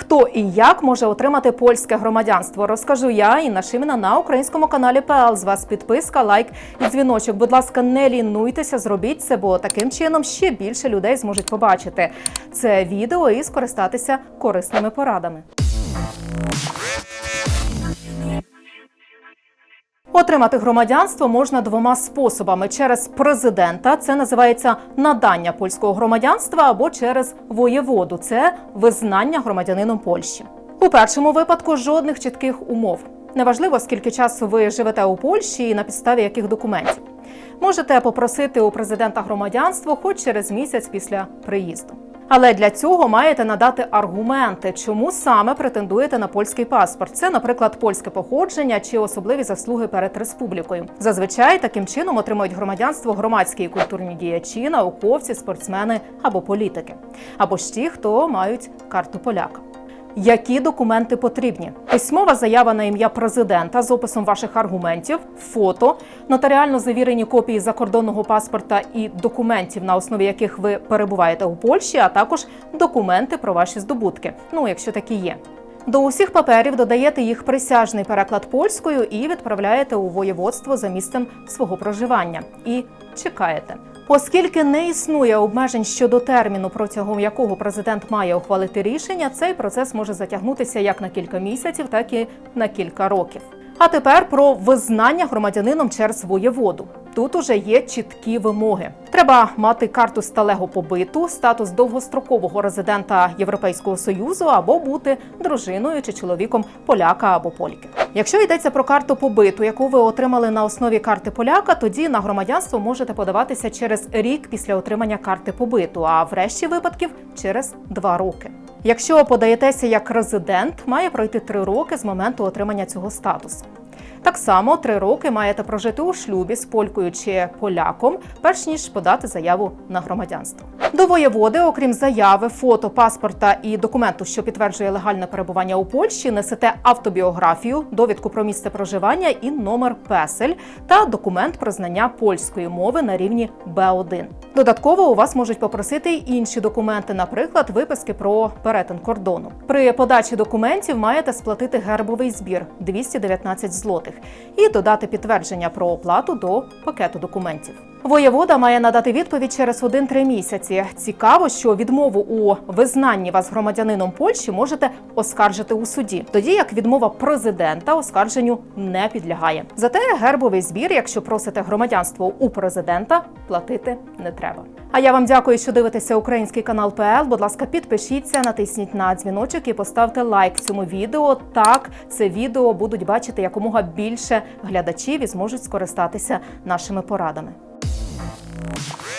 Хто і як може отримати польське громадянство? Розкажу я Інна Шиміна на українському каналі ПЛ. З вас підписка, лайк і дзвіночок. Будь ласка, не лінуйтеся, зробіть це, бо таким чином ще більше людей зможуть побачити це відео і скористатися корисними порадами. Отримати громадянство можна двома способами: через президента, це називається надання польського громадянства, або через воєводу, це визнання громадянином Польщі. У першому випадку жодних чітких умов. Неважливо, скільки часу ви живете у Польщі і на підставі яких документів. Можете попросити у президента громадянство хоч через місяць після приїзду. Але для цього маєте надати аргументи, чому саме претендуєте на польський паспорт. Це, наприклад, польське походження чи особливі заслуги перед республікою. Зазвичай таким чином отримують громадянство громадські і культурні діячі, науковці, спортсмени або політики, або ж ті, хто мають карту поляка. Які документи потрібні? Письмова заява на ім'я президента з описом ваших аргументів, фото, нотаріально завірені копії закордонного паспорта і документів, на основі яких ви перебуваєте у Польщі, а також документи про ваші здобутки. Ну, якщо такі є. До усіх паперів додаєте їх присяжний переклад польською і відправляєте у воєводство за місцем свого проживання. І чекаєте. Оскільки не існує обмежень щодо терміну, протягом якого президент має ухвалити рішення, цей процес може затягнутися як на кілька місяців, так і на кілька років. А тепер про визнання громадянином через воєводу. Тут уже є чіткі вимоги. Треба мати карту сталего побиту, статус довгострокового резидента Європейського союзу або бути дружиною чи чоловіком поляка або польки. Якщо йдеться про карту побиту, яку ви отримали на основі карти поляка, тоді на громадянство можете подаватися через рік після отримання карти побиту, а в решті випадків через два роки. Якщо подаєтеся як резидент, має пройти три роки з моменту отримання цього статусу. Так само три роки маєте прожити у шлюбі з полькою чи поляком, перш ніж подати заяву на громадянство. До воєводи, окрім заяви, фото, паспорта і документу, що підтверджує легальне перебування у Польщі, несете автобіографію, довідку про місце проживання і номер песель та документ про знання польської мови на рівні Б1. Додатково у вас можуть попросити й інші документи, наприклад, виписки про перетин кордону. При подачі документів маєте сплатити гербовий збір 219 злотих і додати підтвердження про оплату до пакету документів. Воєвода має надати відповідь через 1-3 місяці. Цікаво, що відмову у визнанні вас громадянином Польщі можете оскаржити у суді, тоді як відмова президента оскарженню не підлягає. Зате гербовий збір, якщо просите громадянство у президента, платити не треба. А я вам дякую, що дивитеся український канал ПЛ. Будь ласка, підпишіться, натисніть на дзвіночок і поставте лайк цьому відео. Так, це відео будуть бачити якомога більше глядачів і зможуть скористатися нашими порадами. Thank you.